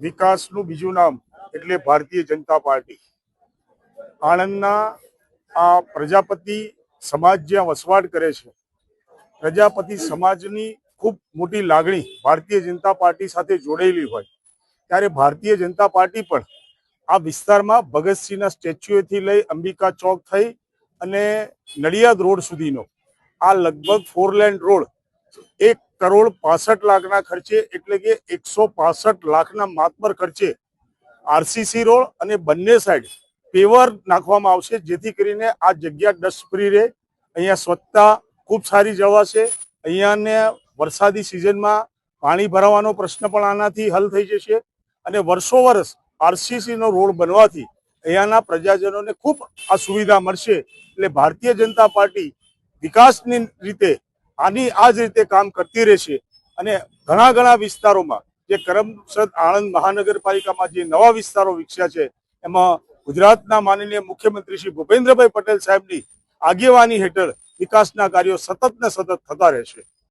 વિકાસનું બીજું નામ એટલે ભારતીય જનતા પાર્ટી. આણંદના આ પ્રજાપતિ સમાજ જ્યાં વસવાટ કરે છે, પ્રજાપતિ સમાજની ખૂબ મોટી લાગણી ભારતીય જનતા પાર્ટી સાથે જોડાયેલી હોય, ત્યારે ભારતીય જનતા પાર્ટી પણ આ વિસ્તારમાં ભગતસિંહના સ્ટેચ્યુએથી લઈ અંબિકા ચોક થઈ અને નડિયાદ રોડ સુધીનો આ લગભગ ફોર લેન રોડ એક કરોડ પાસઠ લાખના ખર્ચે એટલે કે એકસો પાસઠ લાખના માતબર ખર્ચે આરસીસી રોડ અને બંને સાઈડ પેવર નાખવામાં આવશે. જેથી કરીને આ જગ્યા ડસ્ટ ફ્રી રહે. અહીંયા સ્વચ્છતા ખૂબ સારી જવાશે. અહીંયાને વરસાદી સિઝનમાં પાણી ભરાવાનો પ્રશ્ન પણ આનાથી હલ થઈ જશે. અને વર્ષો વર્ષ આરસીસીનો રોડ બનવાથી અહીંયાના પ્રજાજનોને ખૂબ આ સુવિધા મળશે. એટલે ભારતીય જનતા પાર્ટી વિકાસની રીતે આની આ જ રીતે કામ કરતી રહેશે. અને ઘણા ઘણા વિસ્તારોમાં જે કરમસદ આણંદ મહાનગરપાલિકામાં જે નવા વિસ્તારો વિકસ્યા છે, એમાં ગુજરાતના માનનીય મુખ્યમંત્રી શ્રી ભૂપેન્દ્રભાઈ પટેલ સાહેબની આગેવાની હેઠળ વિકાસના કાર્યો સતત ને સતત થતા રહેશે.